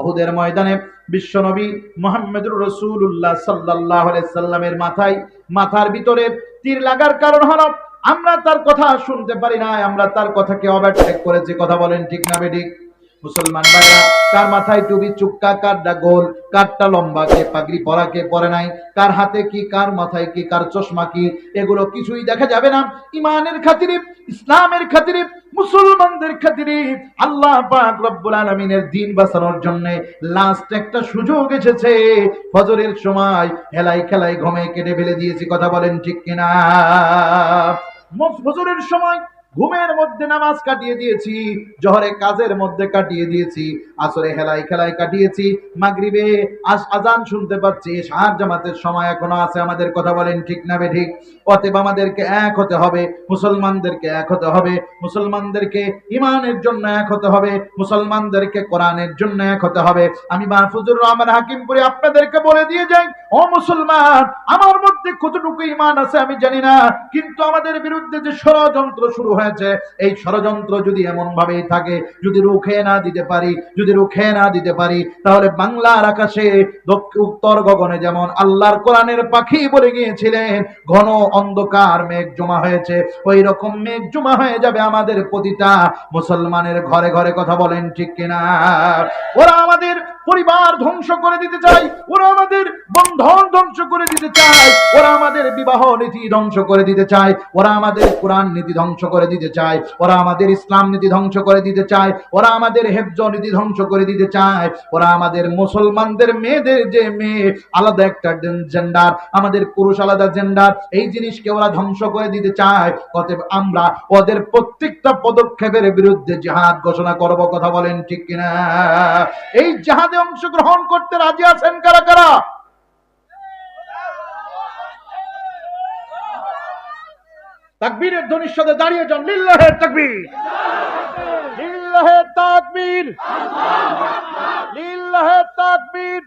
অহুদের ময়দানে বিশ্বনবী মোহাম্মদুর রসুল্লাহ সাল্লাহ সাল্লামের মাথায়, মাথার ভিতরে তীর লাগার কারণ হলো আমরা তার কথা শুনতে পারি না আমরা তার কথাকে ওভারটেক করেছি, কথা বলেন ঠিক না বেঠিক? মুসলমান ভাইরা কার মাথায় টুপি, চুক্কা, কারটা গোল, কারটা লম্বা, কে পাগড়ি পরা, কে পরে নাই, কার হাতে কি, কার মাথায় কি, কার চশমা কি, এগুলো কিছুই দেখা যাবে না। ইমানের খাতিরে, ইসলামের খাতিরে মুসলমানদের খাতিরে আল্লাহ পাক রব্বুল আলামিনের দিন বাঁচানোর জন্য লাস্ট একটা সুযোগ এসেছে। ফজরের সময় হেলাই খেলাই ঘুমে কেটে ফেলে দিয়েছি, কথা বলেন ঠিক কিনা? ফজরের সময় ঘুমের মধ্যে নামাজ কাটিয়ে দিয়েছি, জহরে কাজের মধ্যে কাটিয়ে দিয়েছি, আসরে হেলাই খেলাই কাটিয়েছি, মাগরিবে আজ আজান শুনতে পাচ্ছি সার জামাতের সময় এখনও আছে, আমাদের কথা বলেন ঠিক না বে ঠিক? অতএব আমাদেরকে এক হতে হবে, মুসলমানদেরকে এক হতে হবে, মুসলমানদেরকে ইমানের জন্য এক হতে হবে, মুসলমানদেরকে কোরআনের জন্য এক হতে হবে। আমি মাহফুজুর রহমান হাকিমপুরে আপনাদেরকে বলে দিয়ে যাই, ও মুসলমান, আমার মধ্যে কতটুকু ইমান আছে আমি জানি না, কিন্তু আমাদের বিরুদ্ধে যে ষড়যন্ত্র শুরু হয়েছে এই ষড়যন্ত্র যদি এমন ভাবেই থাকে, যদি রুখে না দিতে পারি, যদি রুখে না দিতে পারি, তাহলে বাংলার আকাশে উত্তর গগনে যেমন আল্লাহর কোরআনের পাখি বলে গিয়েছিলেন, ঘন অন্ধকার মেঘ জমা হয়েছে ওই রকম মেঘ জমা হয়ে যাবে আমাদের প্রতিটা মুসলমানের ঘরে ঘরে কথা বলেন ঠিক কিনা? ওরা আমাদের পরিবার ধ্বংস করে দিতে চায়, ওরা আমাদের বন্ধন ধ্বংস করে দিতে চায়, ওরা আমাদের বিবাহ নীতি ধ্বংস করে দিতে চায়, ওরা আমাদের কোরআন নীতি ধ্বংস করে দিতে চায়, ওরা আমাদের ইসলাম নীতি ধ্বংস করে দিতে চায়, ওরা আমাদের হেফজ নীতি ধ্বংস করে দিতে চায়, ওরা আমাদের মুসলমানদের মেয়েদের যে মেয়ে, আলাদা একটা জেন্ডার আমাদের পুরুষ আলাদা জেন্ডার এই জিনিসকে ওরা ধ্বংস করে দিতে চায়। অতএব আমরা ওদের প্রত্যেকটা পদক্ষেপের বিরুদ্ধে জিহাদ ঘোষণা করব, কথা বলেন ঠিক কিনা? এই জাহাদে অংশগ্রহণ করতে রাজি আছেন কারা কারা? তাকবীরের ধ্বনির সাথে দাঁড়িয়ে যান লিল্লাহের তাকবীর। লিল্লাহের তাকবীর। লিল্লাহের তাকবীর।